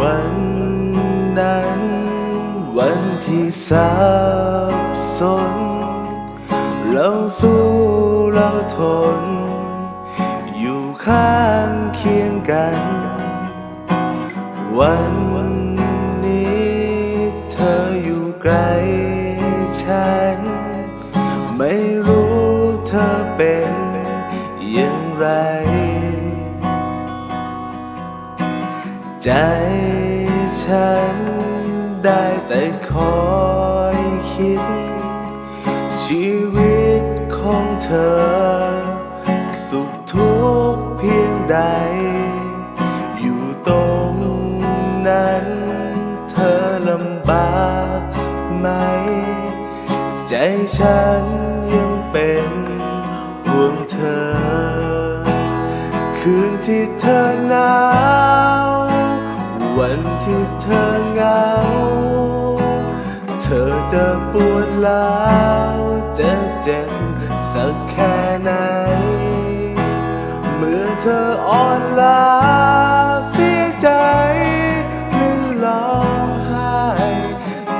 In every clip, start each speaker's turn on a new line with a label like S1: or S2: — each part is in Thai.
S1: วันนั้น วันที่สับสน เราสู้เราทน อยู่ข้างเคียงกัน วันนี้เธออยู่ไกลฉัน ไม่รู้เธอเป็นอย่างไร ใจฉันได้แต่คอยคิด ชีวิตของเธอ สุขทุกข์เพียงใด อยู่ตรงนั้น เธอลำบากไหม ใจฉันยังเป็นห่วงเธอ คืนที่เธอหนาว ปวดร้าวจะเจ็บสักแค่ไหน เมื่อเธออ่อนล้าเสียใจหรือร้องไห้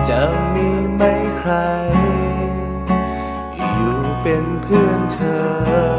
S1: จะมีไม่ใคร อยู่เป็นเพื่อนเธอ